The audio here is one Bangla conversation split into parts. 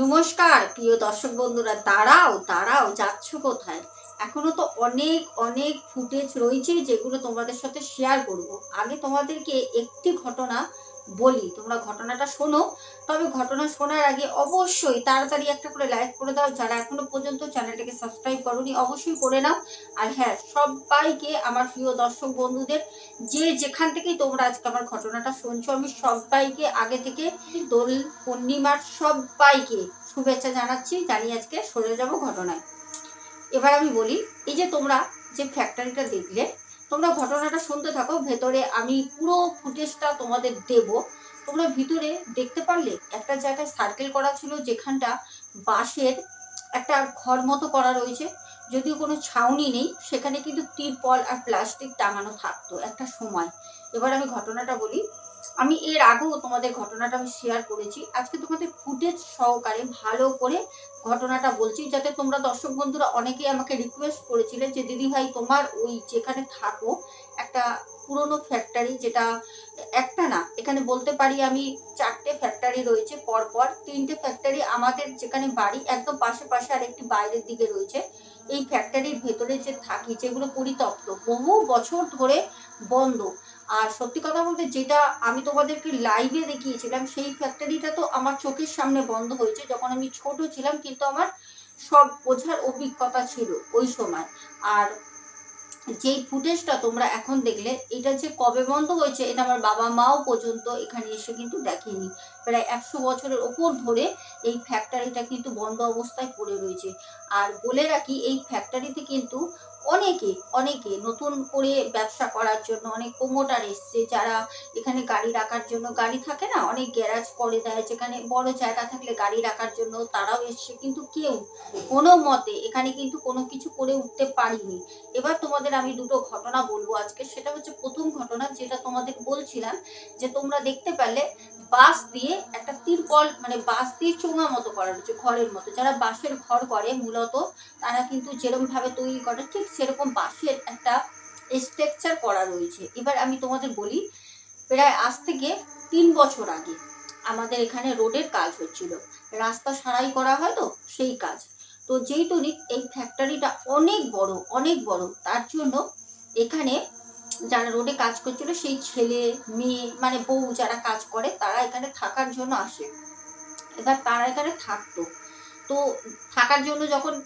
নমস্কার, প্রিয় দর্শক বন্ধুরা দাঁড়াও দাঁড়াও যাচ্ছ কোথায়? এখনও তো অনেক অনেক ফুটেজ রয়েছে যেগুলো তোমাদের সাথে শেয়ার করব। আগে তোমাদেরকে একটি ঘটনা বলি। তোমরা ঘটনাটা শোনো। তবে ঘটনা শোনার আগে অবশ্যই তাড়াতাড়ি একটা করে লাইক করে দাও। যারা এখনও পর্যন্ত চ্যানেলটাকে সাবস্ক্রাইব করোনি, অবশ্যই করে নাও। আর হ্যাঁ সবাইকে, আমার প্রিয় দর্শক বন্ধুদের যে যেখান থেকেই তোমরা আজকে আমার ঘটনাটা শুনছো, আমি সবাইকে আগে থেকে দোল পূর্ণিমার সবাইকে শুভেচ্ছা জানাচ্ছি, জানিয়ে আজকে সরে যাব ঘটনায়। এবার আমি বলি, এই যে তোমরা যে ফ্যাক্টরিটা দেখলে, তোমরা ঘটনাটা শুনতে থাকো, ভেতরে আমি পুরো ফুটেজটা তোমাদের দেব। তোমরা ভিতরে দেখতে পারলে একটা জায়গায় সার্কেল করা ছিল, যেখানটা বাঁশের একটা ঘর মতো করা রয়েছে। যদিও কোনো ছাউনি নেই, সেখানে কিন্তু তিরপল আর প্লাস্টিক টাঙানো থাকতো একটা সময়। এবার আমি ঘটনাটা বলি। আমি এর আগেও তোমাদের ঘটনাটা আমি শেয়ার করেছি। আজকে তোমাদের ফুটেজ সহকারে ভালো করে ঘটনাটা বলছি, যাতে তোমরা দর্শক বন্ধুরা অনেকেই আমাকে রিকোয়েস্ট করেছিলে যে দিদি ভাই তোমার ওই যেখানে থাকো, একটা পুরনো ফ্যাক্টরি যেটা একটা না, এখানে বলতে পারি আমি চারটে ফ্যাক্টরি রয়েছে, পরপর তিনটে ফ্যাক্টরি আমাদের যেখানে বাড়ি একদম পাশে পাশে আর একটি বাইরের দিকে রয়েছে। এই ফ্যাক্টরির ভেতরে যে থাকি, যেগুলো পরিতপ্ত, বহু বছর ধরে বন্ধ। আর সত্যি কথা বলতে যেটা আমি তোমাদেরকে লাইভে দেখিয়েছিলাম, সেই ফ্যাক্টরিটা তো আমার চোখের সামনে বন্ধ হয়েছে যখন আমি ছোট ছিলাম, কিন্তু আমার সব বোঝার অভিজ্ঞতা ছিল ওই সময়। আর যেই ফুটেজটা তোমরা এখন দেখলে, এটা যে কবে বন্ধ হয়েছে, এটা আমার বাবা মাও পর্যন্ত এখানে এসে কিন্তু দেখেনি। প্রায় একশো বছরের ওপর ধরে এই ফ্যাক্টরিটা কিন্তু বন্ধ অবস্থায় পড়ে রয়েছে। আর বলে রাখি, এই ফ্যাক্টরিতে কিন্তু অনেকে অনেকে নতুন করে ব্যবসা করার জন্য অনেক প্রোমোটার এসছে যারা এখানে গাড়ি রাখার জন্য, গাড়ি থাকে না? অনেক গ্যারাজ করে দেয়, যেখানে বড় জায়গা থাকলে গাড়ি রাখার জন্য তারাও এসছে। কিন্তু কেউ কোনো মতে এখানে কিন্তু কোনো কিছু করে উঠতে পারিনি। এবার তোমাদের আমি দুটো ঘটনা বলব আজকে। সেটা হচ্ছে প্রথম ঘটনা যেটা তোমাদের বলছিলাম, যে তোমরা দেখতে পেলে বাঁশ দিয়ে একটা তিরপল মানে বাঁশ দিয়ে চোঙা মতো করা রয়েছে ঘরের মতো। যারা বাঁশের ঘর করে মূলত, তারা কিন্তু যেরকম ভাবে তৈরি করে, ঠিক সেরকম বাঁশের একটা স্ট্রাকচার করা রয়েছে। এবার আমি তোমাদের বলি, প্রায় আজ থেকে তিন বছর আগে আমাদের এখানে রোডের কাজ হচ্ছিল। রাস্তা সারাই করা হয় তো, সেই কাজ। তো তরিক এই ফ্যাক্টরিটা অনেক বড় অনেক বড়, তার জন্য এখানে যারা রোডে কাজ করছিল, সেই ছেলে, মেয়ে মানে বউ যারা কাজ করে, তারা এখানে থাকার জন্য আসে। এবার তারা এখানে থাকতো। তো থাকার জন্য যখন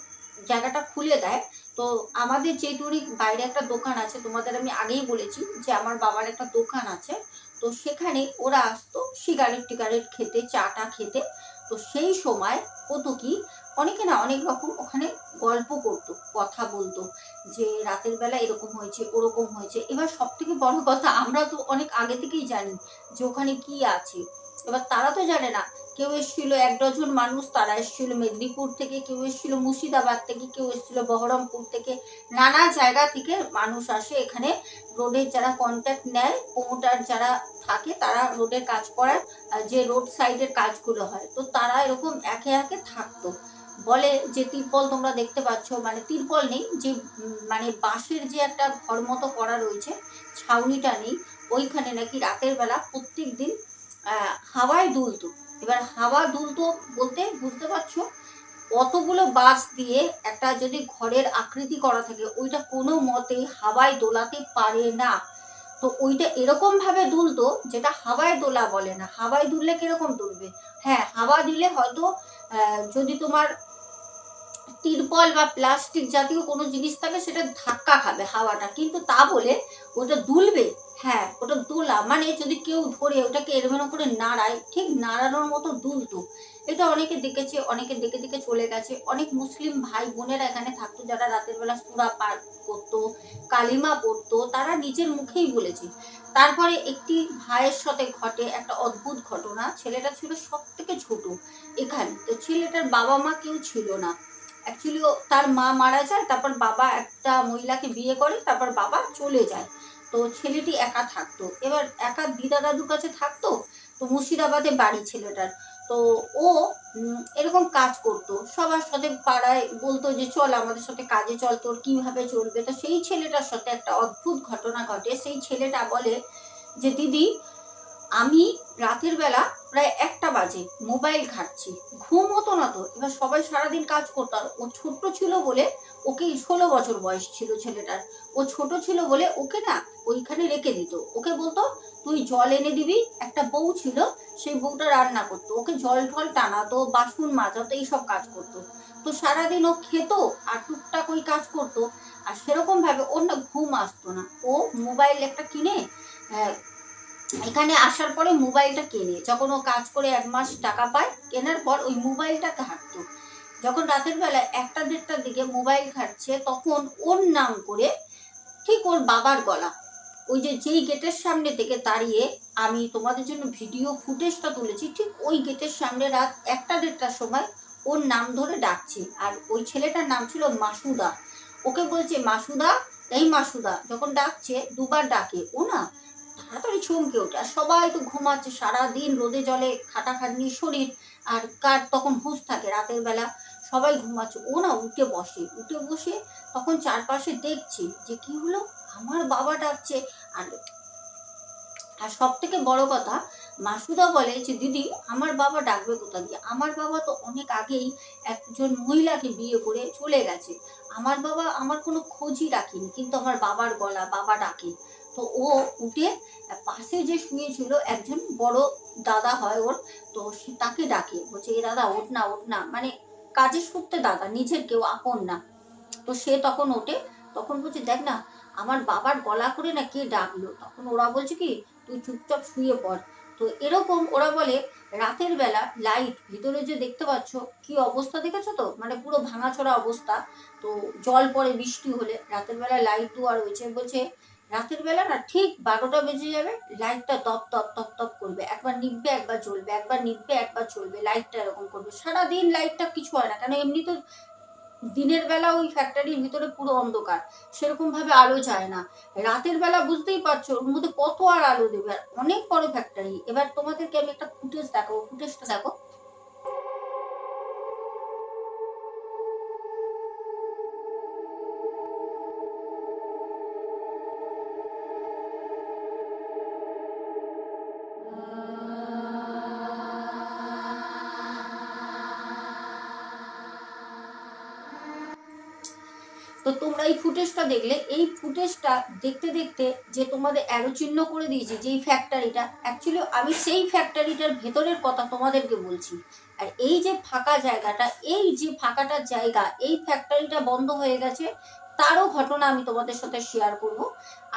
জায়গাটা খুলে দেয়, তো আমাদের যে টুরি বাইরে একটা দোকান আছে, তোমাদের আমি আগেই বলেছি যে আমার বাবার একটা দোকান আছে, তো সেখানে ওরা আসতো সিগারেট টিগারেট খেতে, চাটা খেতে। তো সেই সময় কত কি অনেকে না অনেক রকম ওখানে গল্প করতো, কথা বলতো যে রাতের বেলা এরকম হয়েছে, ওরকম হয়েছে। এবার সব থেকে বড় কথা, আমরা তো অনেক আগে থেকেই জানি যে ওখানে কি আছে। এবার তারা তো জানে না, কেউ এসেছিল এক ডজন মানুষ, তারা এসেছিল মেদিনীপুর থেকে, কেউ এসেছিল মুর্শিদাবাদ থেকে, কেউ এসেছিল বহরমপুর থেকে। নানা জায়গা থেকে মানুষ আসে এখানে। রোডের যারা কন্ট্যাক্ট নেয় প্রমোটার যারা থাকে, তারা রোডের কাজ করার যে রোড সাইডের কাজগুলো হয়। তো তারা এরকম একে একে থাকতো। বলে যে তিরপল তোমরা দেখতে পাচ্ছ মানে তিরপল নেই, যে মানে বাঁশের যে একটা ঘর মতো করা রয়েছে, ছাউনিটা নেই, ওইখানে নাকি রাতের বেলা প্রত্যেক দিন হাওয়ায় দুলতো। এবার হাওয়া দুলতো বলতে বুঝতে পারছ? অতগুলো বাস দিয়ে একটা যদি ঘরের আকৃতি করা থাকে, ওইটা কোনো মতেই হাওয়ায় দোলাতে পারে না। তো ওইটা এরকম ভাবে দুলতো যেটা হাওয়ায় দোলা বলে না। হাওয়ায় দুললে কীরকম দুলবে? হ্যাঁ হাওয়া দিলে হয়তো যদি তোমার তিরপল বা প্লাস্টিক জাতীয় কোনো জিনিস থাকে, সেটা ধাক্কা খাবে হাওয়াটা। কিন্তু তা বলে ওটা দুলবে? হ্যাঁ ওটা দোলা। মানে যদি কেউ ধরে ওটাকে এরমেরম করে নাড়ায়, ঠিক নাড়ানোর মতো দুলতো এটা অনেকে দেখেছে, অনেকে দেখে দেখে চলে গেছে। অনেক মুসলিম ভাই বোনেরা এখানে থাকতো, যারা রাতের বেলা সুরা পাঠ করতো, কালিমা পড়তো, তারা নিজের মুখেই বলেছে। তারপরে একটি ভাইয়ের সাথে ঘটে একটা অদ্ভুত ঘটনা। ছেলেটা ছিল সব থেকে ছোট এখানে। তো ছেলেটার বাবা মা কেউ ছিল না। অ্যাকচুয়ালি তার মা মারা যায়, তারপর বাবা একটা মহিলাকে বিয়ে করে, তারপর বাবা চলে যায়। তো ছেলেটি একা থাকতো। এবার একা দিদা দাদুর কাছে থাকতো, তো মুর্শিদাবাদে বাড়ি ছেলেটার। তো ও এরকম কাজ করতো। সবার সাথে পাড়ায় বলতো যে, চল আমাদের সাথে কাজে চল, তোর কীভাবে চলবে? তো সেই ছেলেটার সাথে একটা অদ্ভুত ঘটনা ঘটে। সেই ছেলেটা বলে যে, দিদি আমি রাতের বেলা প্রায় একটা বাজে মোবাইল ঘাটছি। ঘুম হতো না তো। এবার সবাই সারাদিন কাজ করতো। আর ও ছোট্ট ছিল বলে ওকে ষোলো বছর বয়স ছিল ছেলেটার। ও ছোট ছিল বলে ওকে না ওইখানে রেখে দিত। ওকে বলতো, তুই জল এনে দিবি। একটা বউ ছিল, সেই বউটা রান্না করতো। ওকে জল ঠল টানাতো, বাসন মাজাতো এইসব কাজ করতো। তো সারাদিন ও খেত আর টুকটাক ওই কাজ করতো। আর সেরকমভাবে ওর না ঘুম আসতো না। ও মোবাইল একটা কিনে এখানে আসার পরে মোবাইলটা কেনে। যখন ও কাজ করে এক মাস টাকা পায়, কেনার পর ওই মোবাইলটা ঘাটতো যখন রাতের বেলা একটা দেড়টার দিকে মোবাইল ঘাটছে তখন ওর নাম করে ঠিক ওর বাবার গলা। ওই যে যেই গেটের সামনে থেকে দাঁড়িয়ে আমি তোমাদের জন্য ভিডিও ফুটেজটা তুলেছি, ঠিক ওই গেটের সামনে রাত একটা দেড়টার সময় ওর নাম ধরে ডাকছে। আর ওই ছেলেটার নাম ছিল মাসুদা। ওকে বলছে, মাসুদা, এই মাসুদা। যখন ডাকছে, দুবার ডাকে। ও না তাড়াতাড়ি চমকে ওঠে। আর সবাই তো ঘুমাচ্ছে সারাদিন রোদে জলে খাটাখাটনি শরীর, আর কার তখন হুঁশ থাকে রাতের বেলা। সবাই ঘুমাচ্ছে। ও না উঠে বসে। উঠে বসে তখন চারপাশে দেখছে যে কি হলো? আমার বাবা ডাকছে। আর আর সব থেকে বড় কথা, মাসুদা বলে যে, দিদি, আমার বাবা ডাকবে কোথা দিয়ে? আমার বাবা তো অনেক আগেই একজন মহিলাকে বিয়ে করে চলে গেছে। আমার বাবা আমার কোনো খোঁজই রাখেনি। কিন্তু আমার বাবার গলা, বাবা ডাকে। তো ও উঠে পাশে যে শুয়েছিল একজন বড় দাদা হয় ওর, তো সে তাকে ডাকে। বলছে, এ দাদা, ওঠ না ওঠ না। মানে কাজের সূত্রে দাদা, নিজের কেউ আপন না। তো সে তখন ওঠে, তখন বলছে, দেখ না, আমার বাবার গলা করে না কে ডাকলো? তখন ওরা বলছে কি, তুই চুপচাপ শুয়ে পড়। তো এরকম ওরা বলে, রাতের বেলা লাইট ভিতরে যে দেখতে পাচ্ছ, কি অবস্থা দেখেছ তো? মানে পুরো ভাঙাচোরা অবস্থা। তো জল পড়ে, বৃষ্টি হলে। রাতের বেলা লাইট দেওয়া রয়েছে বলছে রাতের বেলা না ঠিক বারোটা বেজে যাবে লাইটটা তপ তপ তপ তপ করবে। একবার নিববে একবার জ্বলবে, একবার নিববে একবার চলবে লাইটটা এরকম করবে। সারাদিন লাইটটা কিছু হয় না, কেন এমনি তো দিনের বেলা ওই ফ্যাক্টরির ভিতরে পুরো অন্ধকার, সেরকম ভাবে আলো যায় না। রাতের বেলা বুঝতেই পারছ, ওর মধ্যে কত আর আলো দেবে। অনেক বড় ফ্যাক্টরি এবার তোমাদেরকে আমি একটা ফুটেজ দেখাবো ফুটেজটা দেখো। তোমরা এই ফুটেজটা দেখলে, এই ফুটেজটা দেখতে দেখতে যে তোমাদের অ্যারো চিহ্ন করে দিয়েছি, যেই ফ্যাক্টরিটা অ্যাকচুয়ালি আমি সেই ফ্যাক্টরিটার ভেতরের কথা তোমাদেরকে বলছি। আর এই যে ফাঁকা জায়গাটা, এই যে ফাঁকাটার জায়গা, এই ফ্যাক্টরিটা বন্ধ হয়ে গেছে, তারও ঘটনা আমি তোমাদের সাথে শেয়ার করব।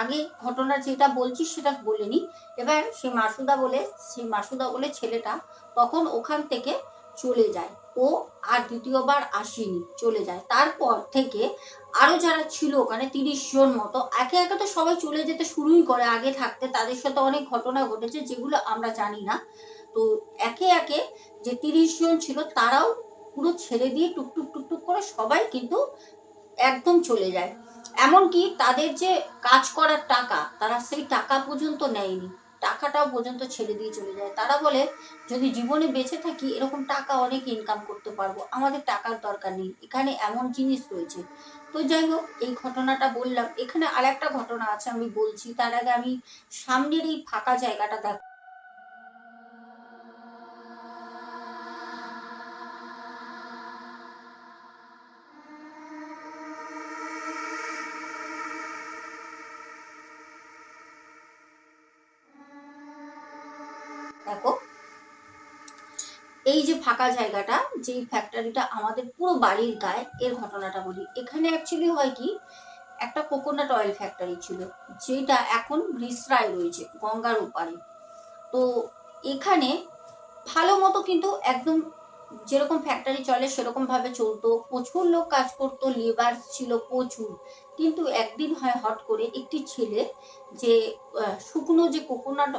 আগে ঘটনা যেটা বলছি, সেটা বলে নিই। এবার সেই মাসুদা বলে, সেই মাসুদা বলে ছেলেটা তখন ওখান থেকে চলে যায়। ও আর দ্বিতীয়বার আসেনি, চলে যায়। তারপর থেকে আরও যারা ছিল ওখানে তিরিশ জন মতো, একে একে তো সবাই চলে যেতে শুরুই করে, আগে থাকতে। তাদের সাথে অনেক ঘটনা ঘটেছে যেগুলো আমরা জানি না। তো একে একে যে তিরিশ জন ছিল, তারাও পুরো ছেড়ে দিয়ে টুকটুক টুকটুক করে সবাই কিন্তু একদম চলে যায়। এমনকি তাদের যে কাজ করার টাকা, তারা সেই টাকা পর্যন্ত নেয়নি। টাকাটাও পর্যন্ত ছেড়ে দিয়ে চলে যায়। তারা বলে, যদি জীবনে বেঁচে থাকি, এরকম টাকা অনেক ইনকাম করতে পারব। আমাদের টাকার দরকার নেই। এখানে এমন জিনিস রয়েছে। তো যাই হোক, এই ঘটনাটা বললাম। এখানে আর একটা ঘটনা আছে আমি বলছি। তার আগে আমি সামনের এই ফাঁকা জায়গাটা দেখ ফাঁকা জায়গাটা, যেই ফ্যাক্টরিটা আমাদের পুরো বাড়ির গায়ে, এর ঘটনাটা বলি। এখানে অ্যাকচুয়ালি হয় কি, একটা কোকোনাট অয়েল ফ্যাক্টরি ছিল, যেটা এখন রিসরায় রয়েছে, গঙ্গার ওপারে। তো এখানে ভালো মতো কিন্তু একদম যেরকম ফ্যাক্টরি চলে সেরকম ভাবে চলতো। প্রচুর লোক কাজ করতো লেবার ছিল প্রচুর। কিন্তু একদিন হয় হট করে একটি ছেলে যে শুকনো যে কোকোনাট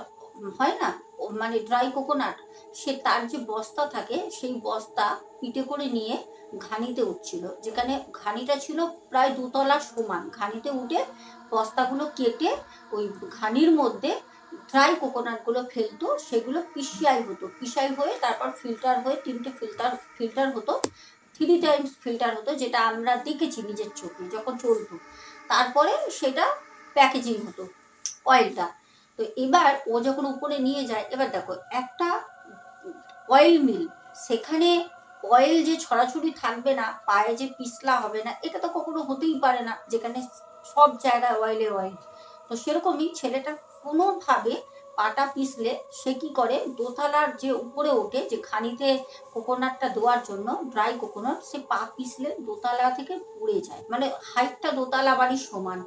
হয় না? মানে ড্রাই কোকোনাট সে তার যে বস্তা থাকে, সেই বস্তা পিঠে করে নিয়ে ঘানিতে উঠছিল। যেখানে ঘানিটা ছিল প্রায় দুতলা সমান। ঘানিতে উঠে বস্তাগুলো কেটে ওই ঘানির মধ্যে ড্রাই কোকোনাটগুলো ফেলতো, সেগুলো পিসিআই হতো। পিসাই হয়ে তারপর ফিল্টার হয়ে তিনটে ফিল্টার ফিল্টার হতো থ্রি টাইমস ফিল্টার হতো, যেটা আমরা দেখেছি নিজের চোখে, যখন চলতো। তারপরে সেটা প্যাকেজিং হতো অয়েলটা তো এবার ও যখন উপরে নিয়ে যায়, এবার দেখো একটা অয়েল মিল সেখানে অয়েল যে ছড়াছড়ি থাকবে না, পায়ে যে পিছলা হবে না, এটা তো কখনো হতেই পারে না, যেখানে সব জায়গায় অয়েলে অয়েল তো সেরকমই ছেলেটা কোনোভাবে পাটা পিছলে, সে কি করে? দোতলার যে উপরে ওঠে, যে খানিতে কোকোনাটটা দেওয়ার জন্য ড্রাই কোকোনাট সে পা পিছলে দোতলা থেকে পুড়ে যায়। মানে হাইটটা দোতলা বাড়ির সমান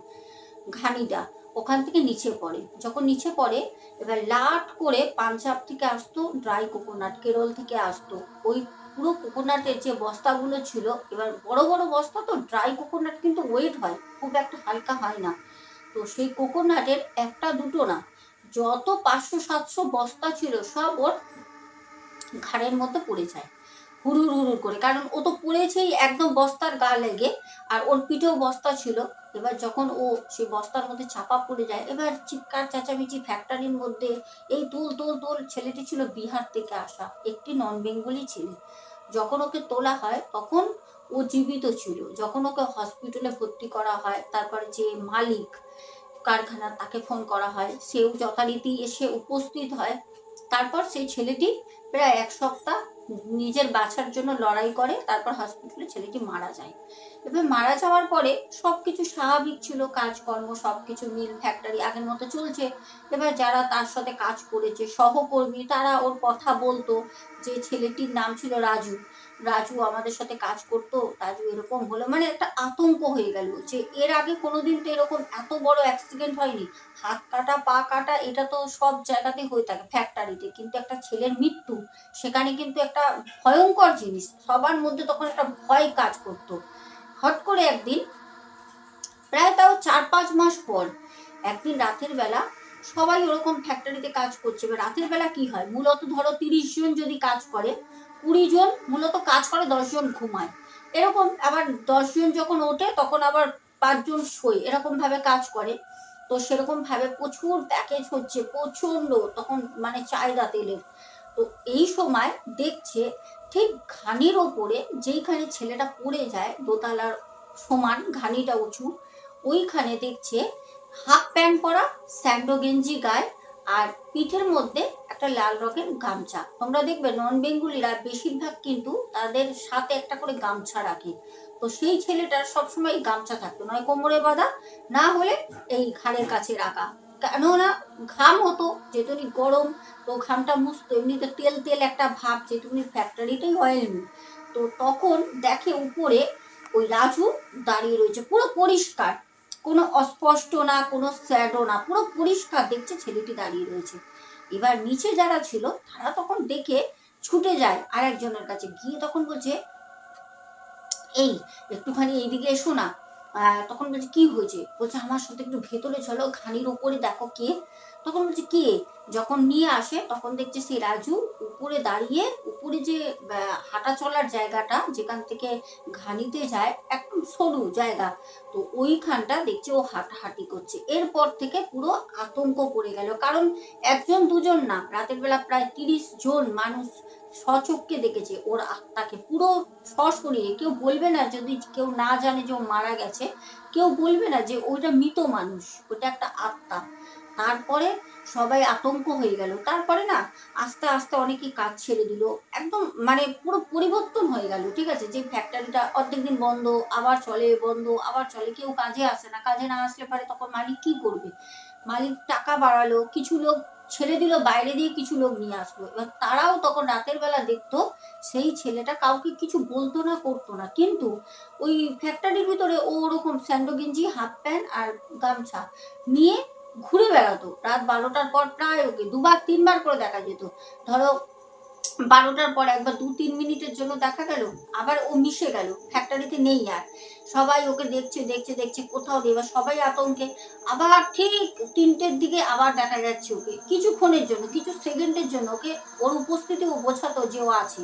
ঘানিটা ওখান থেকে নিচে পড়ে। যখন নিচে পড়ে, এবার লাট করে পাঞ্জাব থেকে আসতো ড্রাই কোকোনাট কেরল থেকে আসতো। ওই পুরো কোকোনাটের যে বস্তাগুলো ছিল, এবার বড় বড় বস্তা তো ড্রাই কোকোনাট কিন্তু ওয়েট হয়, খুব একটা হালকা হয় না। তো সেই কোকোনাটের একটা দুটো না, যত পাঁচশো সাতশো বস্তা ছিল, সব ওর ঘাড়ের মধ্যে পড়ে যায়। হুড়ুর হুড়ুর করে। কারণ ও তো পড়েছেই একদম বস্তার গা লেগে। আর ওর পিঠেও বস্তা ছিল। এবার যখন ও সেই বস্তার মধ্যে চাপা পড়ে যায়, এবার চিৎকার, চেঁচামেচি ফ্যাক্টরির মধ্যে এই তুল তুল তুল ছেলেটি ছিল বিহার থেকে আসা একটি নন বেঙ্গলি ছেলে। যখন ওকে তোলা হয়, তখন ও জীবিত ছিল। যখন ওকে হসপিটালে ভর্তি করা হয়, তারপরে যে মালিক কারখানা তাকে ফোন করা হয়, সেও যথারীতি এসে উপস্থিত হয়। তারপর সেই ছেলেটি প্রায় এক সপ্তাহ নিজের বাঁচার জন্য লড়াই করে, তারপর হসপিটালে ছেলেটি মারা যায়। এবার মারা যাওয়ার পরে সব কিছু স্বাভাবিক ছিল, কাজকর্ম সব কিছু মিল ফ্যাক্টরি আগের মতো চলছে। এবার যারা তার সাথে কাজ করেছে, সহকর্মী, তারা ওর কথা বলতো যে ছেলেটির নাম ছিল রাজু। রাজু আমাদের সাথে কাজ করতো, রাজু এরকম হলো মানে একটা আতঙ্ক হয়ে গেল যে এর আগে কোনোদিন তো এরকম এত বড় অ্যাক্সিডেন্ট হয়নি। হাত কাটা, পা কাটা, এটা তো সব জায়গাতেই হয়ে থাকে ফ্যাক্টরিতে কিন্তু একটা ছেলের মৃত্যু, সেখানে কিন্তু একটা ভয়ঙ্কর জিনিস, সবার মধ্যে তখন একটা ভয় কাজ করতো। হট করে একদিন, প্রায় তাও চার পাঁচ মাস পর, একদিন রাতের বেলা, সবাই ওরকম ফ্যাক্টরিতে কাজ করছে। রাতের বেলা কি হয়? মূলত ধরো তিরিশ জন যদি কাজ করে কুড়ি জন, মূলত কাজ করে দশজন ঘুমায়। এরকম আবার দশজন যখন ওঠে, তখন আবার পাঁচজন শোয়। এরকম ভাবে কাজ করে। তো সেরকম ভাবে প্রচুর প্যাকেজ হচ্ছে প্রচণ্ড তখন মানে চাহিদা তেলের। তো এই সময় দেখছে ঠিক ঘানির ওপরে যেইখানে ছেলেটা পড়ে যায়, দোতলার সমান ঘানিটা উঁচু, ওইখানে দেখছে হাফ প্যান্ট পরা, স্যান্ডো গেঞ্জি গায়ে আর পিঠের মধ্যে একটা লাল রঙের গামছা। তোমরা দেখবে নন বেঙ্গুলিরা বেশিরভাগ কিন্তু তাদের সাথে একটা করে গামছা রাখে। তো সেই ছেলেটার সবসময় গামছা থাকতো, নয় কোমরে বাঁধা, না হলে এই ঘাড়ের কাছে রাখা। কেননা ঘাম হতো, যেহেতু গরম, তো ঘামটা মুছতো। এমনিতে তেল তেল একটা ভাব, যেহেতু ফ্যাক্টরিটাই অয়েল মিল তো তখন দেখে উপরে ওই রাজু দাঁড়িয়ে রয়েছে, পুরো পরিষ্কার। কোনো অস্পষ্ট না, কোনো স্যাডও না, পুরো পরিষ্কার দেখছে ছেলেটি দাঁড়িয়ে রয়েছে। এবার নিচে যারা ছিল, তারা তখন দেখে ছুটে যায় আর একজনের কাছে। গিয়ে তখন বলছে, এই, একটুখানি এইদিকে এসো না। তখন বলছে, কি হয়েছে? বলছে, আমার সাথে একটু ভেতরে চলো খানির ওপরে দেখো কে তখন বলছে, কে? যখন নিয়ে আসে, তখন দেখছে সেই রাজু উপরে দাঁড়িয়ে, উপরে যে হাঁটা চলার জায়গাটা, যেখান থেকে ঘানিতে যায়, একদম সরু জায়গা। তো ওইখানটা দেখছে ও হাঁটাহাঁটি করছে। এরপর থেকে পুরো আতঙ্ক পড়ে গেল। কারণ একজন, দুজন না, রাতের বেলা প্রায় তিরিশ জন মানুষ সচক্ষে দেখেছে ওর আত্মাকে। পুরো সশরীরে কেউ বলবে না যদি কেউ না জানে যে ও মারা গেছে, কেউ বলবে না যে ওইটা মৃত মানুষ ওটা একটা আত্মা। তারপরে সবাই আতঙ্ক হয়ে গেল। তারপরে না, আস্তে আস্তে অনেকেই কাজ ছেড়ে দিল। একদম মানে পুরো পরিবর্তন হয়ে গেল, ঠিক আছে? যে ফ্যাক্টরিটা অর্ধেক দিন বন্ধ, আবার চলে বন্ধ, আবার চলে। কেউ কাজে আসে না, কাজে না আসলে পারে তখন মালিক কি করবে? মালিক টাকা বাড়ালো, কিছু লোক ছেড়ে দিল, বাইরে দিয়ে কিছু লোক নিয়ে আসলো। এবার তারাও তখন রাতের বেলা দেখতো সেই ছেলেটা কাউকে কিছু বলতো না, করতো না। কিন্তু ওই ফ্যাক্টরির ভিতরে ও ওরকম স্যান্ডো গেঞ্জি, হাফ প্যান্ট আর গামছা নিয়ে ঘুরে বেড়াতো। রাত বারোটার পর প্রায় ওকে দুবার, তিনবার করে দেখা যেত। ধরো, বারোটার পর একবার দু তিন মিনিটের জন্য দেখা গেল, আবার ও মিশে গেল ফ্যাক্টরিতে নেই আর। সবাই ওকে দেখছে দেখছে দেখছে, কোথাও নেই, এবার সবাই আতঙ্কে। আবার ঠিক তিনটের দিকে আবার দেখা যাচ্ছে ওকে। কিছুক্ষণের জন্য, কিছু সেকেন্ডের জন্য ওকে, ওর উপস্থিতি ও বোঝাতো যে ও আছে।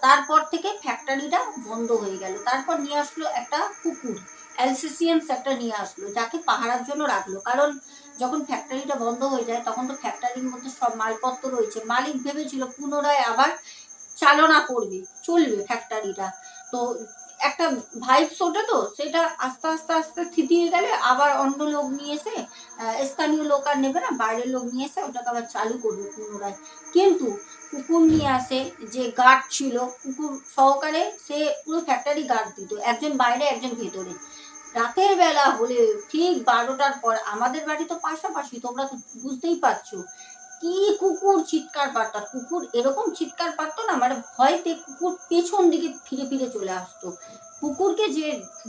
তারপর থেকে ফ্যাক্টরিটা বন্ধ হয়ে গেল। তারপর নিয়ে আসলো একটা কুকুর অ্যালসিসিয়ান্স একটা নিয়ে আসলো, যাকে পাহারার জন্য রাখল। কারণ যখন ফ্যাক্টরিটা বন্ধ হয়ে যায়, তখন তো ফ্যাক্টরির মধ্যে সব মালপত্র রয়েছে। মালিক ভেবেছিল পুনরায় আবার চালনা করবে, চলবে ফ্যাক্টরিটা তো একটা ভাইবস ওঠে তো, সেটা আস্তে আস্তে আস্তে থিতিয়ে গেলে আবার অন্য লোক নিয়ে এসে স্থানীয় লোক আর নেবে না, বাইরের লোক নিয়ে এসে ওটাকে আবার চালু করবে পুনরায়। কিন্তু কুকুর নিয়ে আসে যে গার্ড ছিল, কুকুর সহকারে সে পুরো ফ্যাক্টরি গার্ড দিত, একজন বাইরে, একজন ভেতরে। রাতের বেলা হলে ঠিক বারোটার পর আমাদের বাড়ি তো পাশাপাশি, তোমরা তো বুঝতেই পারছ। কি কুকুর চিৎকার পারতো কুকুর এরকম চিৎকার পারতো না মানে ভয়তে কুকুর পেছন দিকে ফিরে ফিরে চলে আসতো। কুকুরকে যে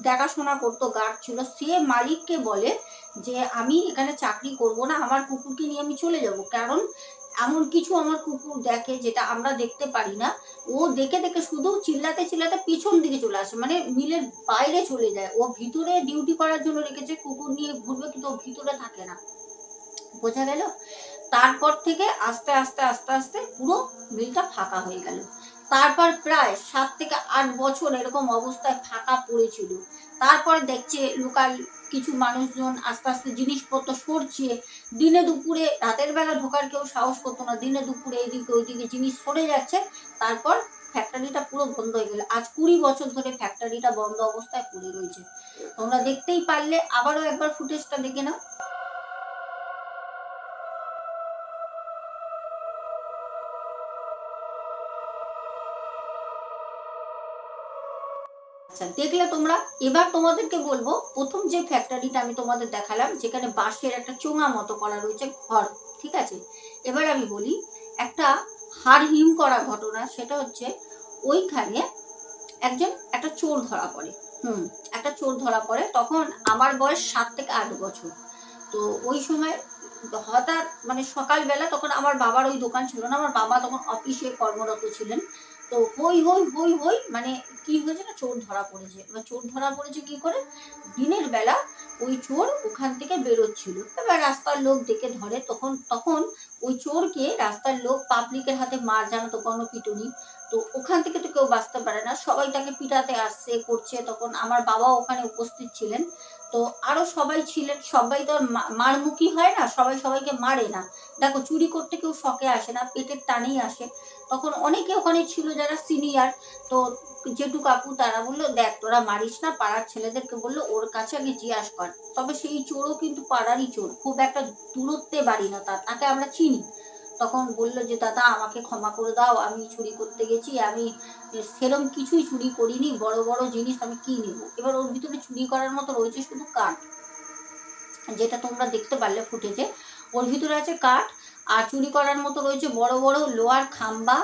দেখাশোনা করতো গার্ড ছিল, সে মালিককে বলে যে, আমি এখানে চাকরি করব না, আমার কুকুরকে নিয়ে আমি চলে যাব। কারণ এমন কিছু আমার কুকুর দেখে যেটা আমরা দেখতে পারি না। ও দেখে দেখে শুধু চিল্লাতে চিল্লাতে পেছন দিকে চলে আসে মানে মিলের বাইরে চলে যায়। ও ভিতরে ডিউটি করার জন্য রেখেছে, কুকুর নিয়ে ঘুরবে কিন্তু ও ভিতরে থাকে না। বোঝা গেল? তারপর থেকে আস্তে আস্তে আস্তে আস্তে পুরো মিলটা ফাঁকা হয়ে গেল। তারপর প্রায় সাত থেকে আট বছর এরকম অবস্থায় ফাঁকা পড়েছিল। তারপরে দেখছে লোকাল কিছু মানুষজন আস্তে আস্তে জিনিসপত্র সরছে। দিনে দুপুরে রাতের বেলা ঢোকার কেউ সাহস করতো না। দিনে দুপুরে এইদিকে ওইদিকে জিনিস সরে যাচ্ছে, তারপর ফ্যাক্টরিটা পুরো বন্ধ হয়ে গেল। আজ কুড়ি বছর ধরে ফ্যাক্টরিটা বন্ধ অবস্থায় পড়ে রয়েছে। তোমরা দেখতেই পারলে, আবারও একবার ফুটেজটা দেখে নাও। আচ্ছা দেখলে তোমরা। এবার তোমাদেরকে বলব, প্রথম যে ফ্যাক্টরিটা আমি তোমাদের দেখালাম, যেখানে বাঁশের একটা চোঙা মতো করা রয়েছে ঘর, ঠিক আছে? এবার আমি বলি, একটা হাড় হিম করা ঘটনা, সেটা হচ্ছে ওইখানে একজন, একটা চোর ধরা পড়ে। হুম, একটা চোর ধরা পড়ে, তখন আমার বয়স সাত থেকে আট বছর। তো ওই সময় হঠাৎ মানে সকালবেলা তখন আমার বাবার ওই দোকান ছিল না, আমার বাবা তখন অফিসে কর্মরত ছিলেন। তো হই হই হই হই মানে কি হয়েছে না, চোর ধরা পড়েছে। এবার চোর ধরা পড়েছে কি করে? দিনের বেলা ওই চোর ওখান থেকে বেরোচ্ছিল। এবার রাস্তার লোক দেখে ধরে, তখন তখন ওই চোরকে রাস্তার লোক পাবলিকের হাতে মার, জানো তো কোনো পিটুনি তো ওখান থেকে তো কেউ বাঁচতে পারে না। সবাই তাকে পিটাতে আসছে, করছে। তখন আমার বাবা ওখানে উপস্থিত ছিলেন। তো আরও সবাই ছিলেন। সবাই তো মারমুখী হয় না। সবাই সবাইকে মারে না। দেখো, চুরি করতে কেউ শখে আসে না। পেটের টানেই আসে। তখন অনেকে ওখানে ছিল যারা সিনিয়র তো জেঠু কাকু তারা বলল, দেখ, তোরা মারিস না, পাড়ার ছেলেদেরকে বলল, ওর কাছে আগে জিজ্ঞাসা কর। তবে সেই চোরও কিন্তু পাড়ারই চোর, খুব একটা দূরত্বে বাড়ি না তার, তাকে আমরা চিনি। তখন বলল যে, দাদা, আমাকে ক্ষমা করে দাও, আমি চুরি করতে গেছি, আমি সেরম কিছুই চুরি করিনি, বড় বড় জিনিস আমি কি নেব? এবার ওর ভিতরে চুরি করার মতো রয়েছে শুধু কাঠ। যেটা তোমরা দেখতে পারলে ফুটেছে ওর ভিতরে আছে কাঠ আর চুরি করার মতো রয়েছে বড় বড় লোহার খাম্বা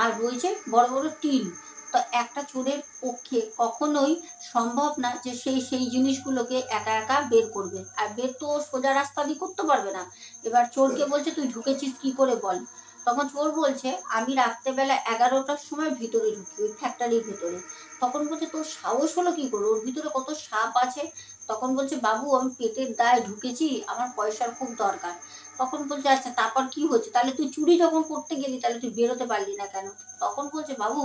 আর রয়েছে বড় বড় টিন। তো একটা চোরের পক্ষে কখনোই সম্ভব না যে সেই সেই জিনিসগুলোকে একা একা বের করবে। আর বের তো সোজা রাস্তা দিয়ে করতে পারবে না। এবার চোরকে বলছে, তুই ঢুকেছিস কি করে বল? তখন চোর বলছে, আমি রাত্রেবেলা এগারোটার সময় ভিতরে ঢুকি, ওই ফ্যাক্টরির ভিতরে। তখন বলছে, তোর সাহস হলো কি করে? ওর ভিতরে কত সাপ আছে? তখন বলছে, বাবু, আমি পেটের দায়ে ঢুকেছি, আমার পয়সার খুব দরকার। তখন বলছে আচ্ছা তারপর কি হচ্ছে? তাহলে তুই চুরি যখন করতে গেলি, তাহলে তুই বেরোতে পারলি না কেন? তখন বলছে, বাবু,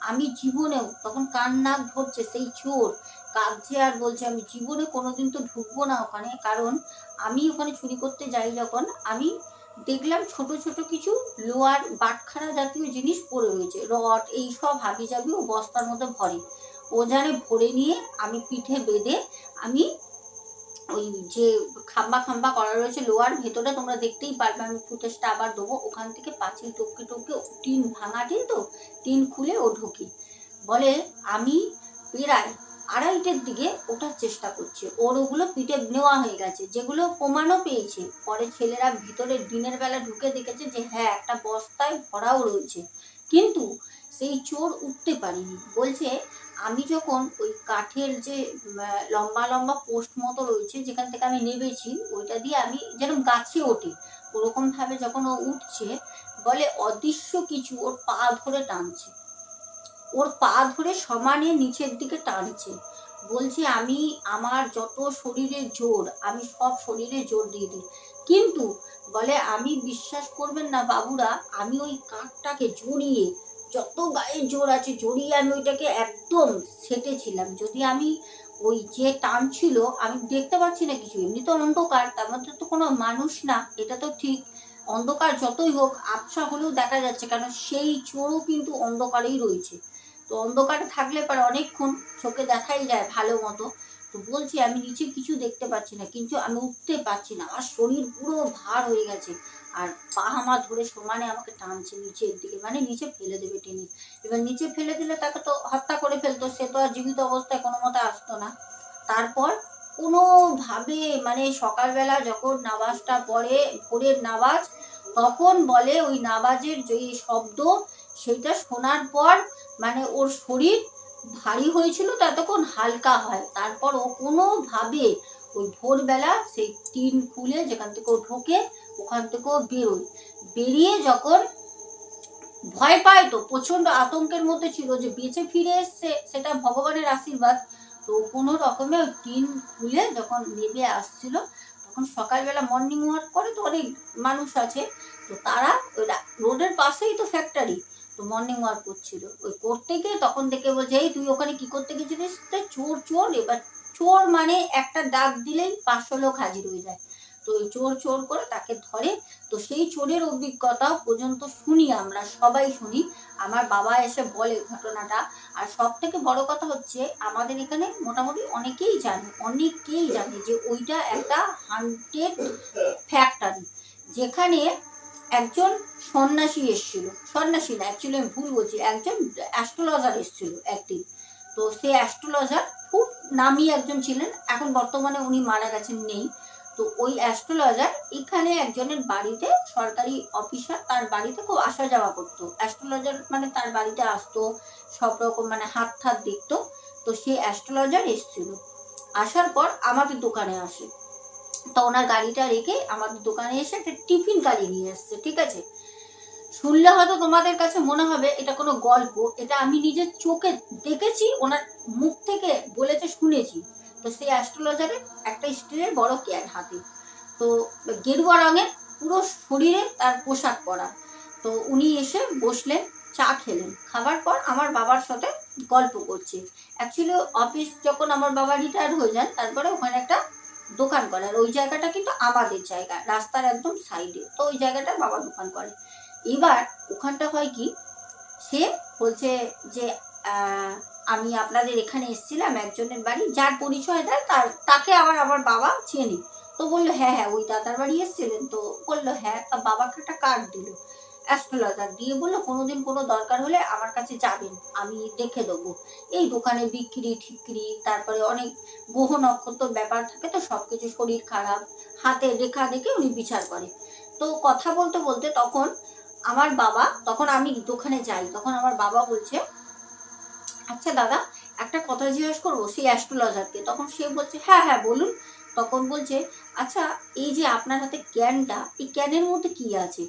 আমি জীবনেও তখন কান নাক ধরছে সেই চোর। কাঁদছে আর বলছে, আমি জীবনে কোনোদিন তো ঢুকবো না ওখানে। কারণ আমি ওখানে চুরি করতে যাই যখন, আমি দেখলাম ছোট ছোট কিছু লোয়ার বাটখারা জাতীয় জিনিস পড়ে রয়েছে। রড, এই সব হাবি জাবি ও বস্তার মধ্যে ভরে। ও ভরে নিয়ে আমি পিঠে বেঁধে আমি ওই যে খাম্বা খাম্বা করা রয়েছে লোয়ার ভেতরে, তোমরা দেখতেই পারবে। আমি ফুটেজটা আবার দেবো। ওখান থেকে পাঁচিল টপকে টপকে টিন ভাঙা টিন তো, টিন খুলে ও ঢোকে। বলে, আমি প্রায় আড়াইটের দিকে ওঠার চেষ্টা করছে। ওর ওগুলো পিঠে নেওয়া হয়ে গেছে। যেগুলো প্রমাণও পেয়েছে। পরে ছেলেরা ভিতরে দিনের বেলা ঢুকে দেখেছে যে হ্যাঁ একটা বস্তায় ভরাও রয়েছে। কিন্তু সেই চোর উঠতে পারেনি। বলছে আমি যখন ওই কাঠের যে লম্বা লম্বা পোস্ট মতো রয়েছে, যেখান থেকে আমি নেবেছি, ওইটা দিয়ে আমি যেরকম গাছে ওঠে ওরকম ভাবে যখন ও উঠছে, বলে অদৃশ্য কিছু ওর পা ধরে টানছে। ওর পা ধরে সমানে নিচের দিকে টানছে। বলছে, আমি, আমার যত শরীরে জোর, আমি সব শরীরে জোর দিয়ে দিই। কিন্তু, বলে, আমি বিশ্বাস করবেন না বাবুরা, আমি ওই কাঠটাকে জড়িয়ে যত গায়ে জোর আছে জড়িয়ে আমি ওইটাকে একদম সেটেছিলাম যদি আমি ওই যে টান ছিল, আমি দেখতে পাচ্ছি না কিছু। এমনি তো অন্ধকার, তার মধ্যে তো কোনো মানুষ না, এটা তো ঠিক। অন্ধকার যতই হোক, আবছা হলেও দেখা যাচ্ছে, কারণ সেই চোরও কিন্তু অন্ধকারেই রয়েছে। তো অন্ধকারে থাকলে পরে অনেকক্ষণ চোখে দেখাই যায় ভালো মতো। তো বলছি, আমি নিচে কিছু দেখতে পাচ্ছি না, কিন্তু আমি উঠতে পারছি না। আমার শরীর পুরো ভার হয়ে গেছে। আর পা আমার ধরে সমানে আমাকে টানছে নিচের দিকে মানে নিচে ফেলে দেবে টেনে। এবার নিচে ফেলে দিলে তাকে তো হত্যা করে ফেলতো, সে তো আর জীবিত অবস্থায় কোনো মতে আসতো না। তারপর কোনোভাবে মানে সকালবেলা যখন নামাজটা পড়ে, ভোরের নামাজ, তখন বলে ওই নামাজের যে শব্দ সেটা শোনার পর মানে ওর শরীর ভারী হয়েছিল তো এতক্ষণ হালকা হয়। তারপর ও কোনোভাবে ওই ভোরবেলা সেই টিন খুলে যেখান থেকে ও ঢোকে ওখান থেকে ও বেরোয় যখন ভয় পায় তো, প্রচণ্ড আতঙ্কের মধ্যে ছিল যে বেঁচে ফিরে এসছে, সেটা ভগবানের আশীর্বাদ। তো কোনো রকমে ওই টিন খুলে যখন নেমে আসছিল, তখন সকালবেলা মর্নিং ওয়াক করে তো অনেক মানুষ আছে। তো তারা ওই রোডের পাশেই তো ফ্যাক্টরি তো মর্নিং ওয়াক করছিল। ওই করতে গিয়ে তখন দেখে বলছে, এই তুই ওখানে কি করতে গেছিলিস? চোর চোর, এবার চোর মানে একটা ডাক দিলেই পাঁচশো লোক হাজির হয়ে যায়। তো চোর চোর করে তাকে ধরে। তো সেই চোরের অভিজ্ঞতা পর্যন্ত শুনি আমরা, সবাই শুনি। আমার বাবা এসে বলে ঘটনাটা। আর সব থেকে বড় কথা হচ্ছে, আমাদের এখানে মোটামুটি অনেকেই জানে অনেকেই জানে যে ওইটা একটা হান্টেড ফ্যাক্টরি যেখানে একজন সন্ন্যাসী এসেছিল। সন্ন্যাসী না অ্যাকচুয়ালি আমি ভুল বলছি, একজন অ্যাস্ট্রোলজার এসেছিল একদিন তো সে অ্যাস্ট্রোলজার খুব নামি একজন ছিলেন, এখন বর্তমানে উনি মারা গেছেন, নেই। তো ওই অ্যাস্ট্রোলজার এখানে একজনের বাড়িতে সরকারি অফিসার তার বাড়িতে খুব আসা যাওয়া করতো। অ্যাস্ট্রোলজার মানে তার বাড়িতে আসতো, সব রকম মানে হাত থাত দেখতো, তো সে অ্যাস্ট্রোলজার এসেছিল। আসার পর আমাদের দোকানে আসে। তো ওনার গাড়িটা রেখে আমাদের দোকানে এসে একটা টিফিন কালি নিয়ে এসছে ঠিক আছে? শুনলে হয়তো তোমাদের কাছে মনে হবে, এটা কোনো গল্প, এটা আমি নিজের চোখে দেখেছি, ওনার মুখ থেকে বলেছে, শুনেছি। তো সেই অ্যাস্ট্রোলজারের একটা স্টিলের বড় ক্যান হাতে। তো গেরুয়া রঙের পুরো শরীরে তার পোশাক পরা। তো উনি এসে বসলেন, চা খেলেন। খাবার পর আমার বাবার সাথে গল্প করছে। অ্যাকচুয়ালি অফিস যখন আমার বাবা রিটায়ার হয়ে যান, তারপরে ওখানে একটা দোকান করে। আর ওই জায়গাটা কিন্তু আমাদের জায়গা, রাস্তার একদম সাইডে তো ওই জায়গাটা বাবা দোকান করে। এবার ওখানটা হয় কি, সে বলছে যে আমি আপনাদের এখানে এসেছিলাম একজনের বাড়ি, যার পরিচয় দেয়, তার, তাকে আবার আমার বাবা চেনে। তো বলল হ্যাঁ হ্যাঁ ওই দাদার বাড়ি এসেছিলেন। তো বলল হ্যাঁ তা বাবাকে একটা কার্ড দিল অ্যাস্ট্রোলজার দিয়ে। বলল, কোনোদিন কোনো দরকার হলে আমার কাছে যাবেন, আমি দেখে দেবো। এই দোকানে বিক্রি, ঠিক্রি, তারপরে অনেক গ্রহ নক্ষত্র ব্যাপার থাকে তো সব কিছু শরীর খারাপ হাতে রেখা দেখে উনি বিচার করে। তো কথা বলতে বলতে তখন আমার বাবা, তখন আমি দোকানে যাই, তখন আমার বাবা বলছে আচ্ছা দাদা, একটা কথা জিজ্ঞেস করব সেই অ্যাস্ট্রোলজারকে তখন সে বলছে হ্যাঁ হ্যাঁ বলুন। তখন বলছে আচ্ছা এই যে আপনার হাতে ক্যানটা এই ক্যানের মধ্যে কি আছে?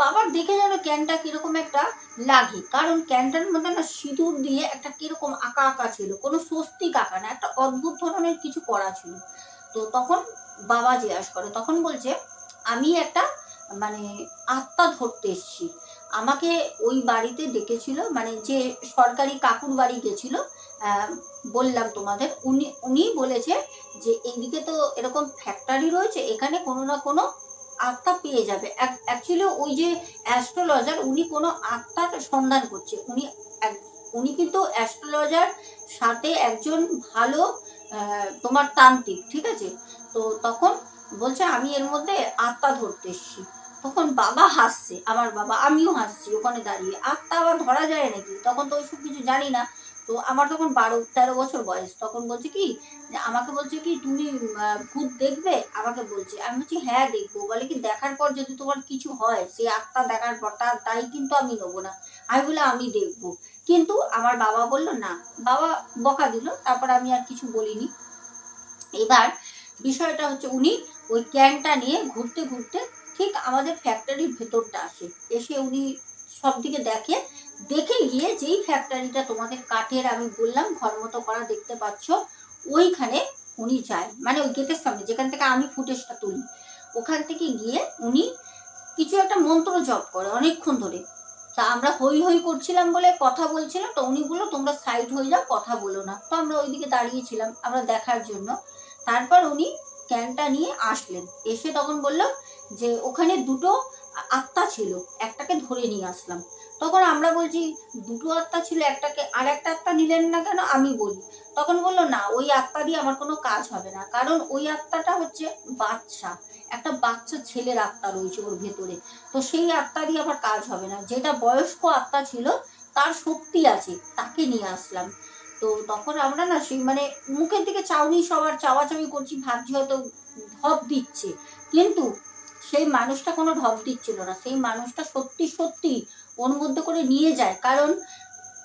বাবার দেখে যেন ক্যানটা কীরকম একটা লাগে, কারণ ক্যানটার মধ্যে না সিঁদুর দিয়ে একটা কীরকম আঁকা আঁকা ছিল, কোনো স্বস্তিক আঁকা না, একটা অদ্ভুত ধরনের কিছু করা ছিল। তো তখন বাবা জিজ্ঞাসা করে, তখন বলছে, আমি একটা মানে আত্মা ধরতে এসেছি। আমাকে ওই বাড়িতে ডেকেছিল মানে যে সরকারি কাকুর বাড়ি গেছিল বললাম তোমাদের, উনি উনি বলেছে যে এইদিকে তো এরকম ফ্যাক্টরি রয়েছে, এখানে কোনো না কোনো আত্মা পেয়ে যাবে। অ্যাকচুয়ালি ওই যে অ্যাস্ট্রোলজার উনি কোনো আত্মার সন্ধান করছে। উনি উনি কিন্তু অ্যাস্ট্রোলজার সাথে একজন ভালো তোমার তান্ত্রিক, ঠিক আছে? তো তখন বলছে, আমি এর মধ্যে আত্মা ধরতে এসেছি। তখন বাবা হাসছে, আমার বাবা আমিও হাসছি ওখানে দাঁড়িয়ে। আত্মা আবার ধরা যায় নাকি? তখন তো ওইসব কিছু জানি না। তো আমার তখন বারো, তেরো বছর বয়স। তখন বলছে কি আমাকে বলছে কি, তুমি ভূত দেখবে? আমাকে বলছে। আমি বলছি হ্যাঁ দেখব। বলে কি, দেখার পর যদি তোমার কিছু হয় সেই আত্মা দেখার পর তার তাই কিন্তু আমি নেব না। আমি বলে আমি দেখব। কিন্তু আমার বাবা বলল, না। বাবা বকা দিল, তারপর আমি আর কিছু বলিনি। এবার বিষয়টা হচ্ছে উনি ওই ক্যানটা নিয়ে ঘুরতে ঘুরতে ঠিক আমাদের ফ্যাক্টরির ভেতরটা আসে এসে উনি সব দিকে দেখে দেখে গিয়ে যেই ফ্যাক্টরিটা তোমাদের কাঠের আমি বললাম, ঘর মতো করা দেখতে পাচ্ছ, ওইখানে উনি যায়। মানে ওই গেটের সামনে, যেখান থেকে আমি ফুটেজটা তুলি। ওখান থেকে গিয়ে উনি কিছু একটা মন্ত্র জপ করে অনেকক্ষণ ধরে। তা আমরা হই হই করছিলাম বলে কথা বলছিলাম তো উনি বলল, তোমরা সাইড হয়ে যাও, কথা বলো না। তো আমরা ওইদিকে দাঁড়িয়েছিলাম আমরা দেখার জন্য। তারপর উনি ক্যানটা নিয়ে আসলেন। এসে তখন বলল যে ওখানে দুটো আত্মা ছিল, একটাকে ধরে নিয়ে আসলাম। তখন আমরা বলছি, দুটো আত্মা ছিল, একটাকে আর একটা আত্মা নিলেন না কেন? আমি বলি। তখন বলল, না, ওই আত্মা দিয়ে আমার কোনো কাজ হবে না। কারণ ওই আত্মাটা হচ্ছে বাচ্চা। একটা বাচ্চা ছেলের আত্মা রয়েছে ওর ভেতরে। তো সেই আত্মা দিয়ে আমার কাজ হবে না। যেটা বয়স্ক আত্মা ছিল, তার শক্তি আছে, তাকে নিয়ে আসলাম। তো তখন আমরা না সেই মানে মুখের দিকে চাউনি সবার চাওয়াচাউই করছি, ভাবছি হয়তো ঢপ দিচ্ছে। কিন্তু সেই মানুষটা কোনো ঢপ দিচ্ছিল না। সেই মানুষটা সত্যি সত্যি ওর মধ্যে করে নিয়ে যায়। কারণ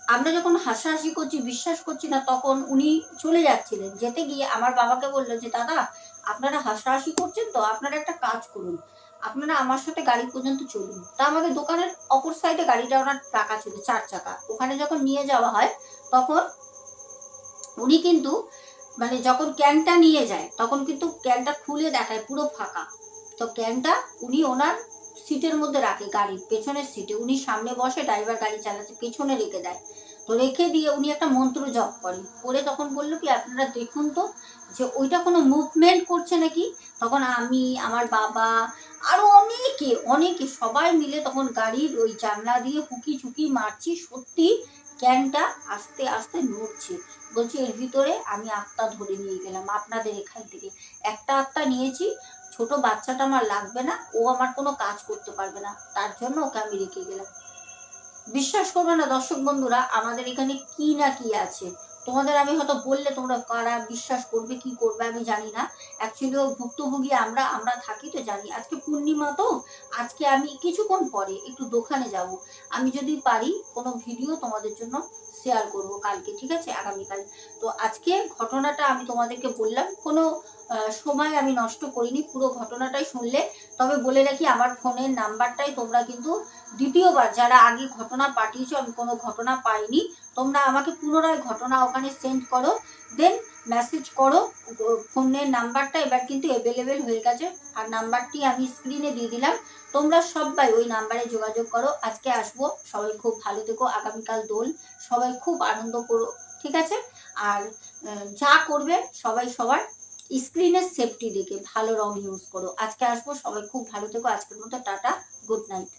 আমরা যখন হাসাহাসি করছি, বিশ্বাস করছি না, তখন উনি চলে যাচ্ছিলেন। যেতে গিয়ে আমার বাবাকে বলল যে, দাদা, আপনারা হাসাহাসি করছেন তো, আপনারা একটা কাজ করুন। আপনারা আমার সাথে গাড়ি পর্যন্ত চলুন। তা আমাদের দোকানের অপর সাইডে গাড়িটা ওনার টাকা ছিল, চার চাকা। ওখানে যখন নিয়ে যাওয়া হয়, তখন উনি কিন্তু মানে যখন ক্যানটা নিয়ে যায়, তখন কিন্তু ক্যানটা খুলে দেখায় পুরো ফাঁকা। তো ক্যানটা উনি ওনার সিটের মধ্যে রাখে গাড়ির পেছনের সিটে। উনি সামনে বসে ড্রাইভার গাড়ি চালাচ্ছে, পেছনে রেখে দেয়। তো রেখে দিয়ে উনি একটা মন্ত্র জপ করেন। করে তখন বলল কি, আপনারা দেখুন তো যে ওইটা কোনো মুভমেন্ট করছে নাকি? তখন আমি, আমার বাবা আরও অনেকে অনেকে সবাই মিলে তখন গাড়ির ওই জানলা দিয়ে হুকি চুকি মারছি। সত্যি ক্যানটা আস্তে আস্তে নড়ছে। বলছি, এর ভিতরে আমি আত্মা ধরে নিয়ে গেলাম আপনাদের এখান থেকে। একটা আত্মা নিয়েছি ছোট বাচ্চাটা আমার লাগবে না, ও আমার কোনো কাজ করতে পারবে না, তার জন্য ওকে আমি রেখে গেলাম। বিশ্বাস করবে না দর্শক বন্ধুরা, আমাদের এখানে কি না কি আছে? তোমাদের আমি হয়তো বললে তোমরা কারা বিশ্বাস করবে, কি করবে আমি জানি না। অ্যাকচুয়ালি ও ভুক্তভোগী আমরা আমরা থাকি তো জানি। আজকে পূর্ণিমা তো, আজকে আমি কিছুক্ষণ পরে একটু দোকানে যাব। আমি যদি পারি কোনো ভিডিও তোমাদের জন্য শেয়ার করব কালকে, ঠিক আছে? আগামীকাল। তো আজকে ঘটনাটা আমি তোমাদেরকে বললাম, কোনো সময় আমি নষ্ট করিনি, পুরো ঘটনাটাই শুনলে। তবে বলে রাখি, আমার ফোনের নাম্বারটাই তোমরা কিন্তু দ্বিতীয়বার, যারা আগে ঘটনা পাঠিয়েছো, আমি কোনো ঘটনা পাইনি, তোমরা আমাকে পুনরায় ঘটনা ওখানে সেন্ড করো দেন মেসেজ করো, ফোনের নাম্বারটা এবার কিন্তু অ্যাভেলেবেল হয়ে গেছে। আর নাম্বারটি আমি স্ক্রিনে দিয়ে দিলাম। তোমরা সবাই ওই নাম্বারে যোগাযোগ করো। আজকে আসব। সবাই খুব ভালো থেকো। আগামীকাল দোল। সবাই খুব আনন্দ করো, ঠিক আছে? আর যা করবে সবাই সবার স্ক্রিনের সেফটি দেখে ভালো রং ইউজ করো। আজকে আসব। সবাই খুব ভালো থেকো। আজকের মতো টাটা। Good night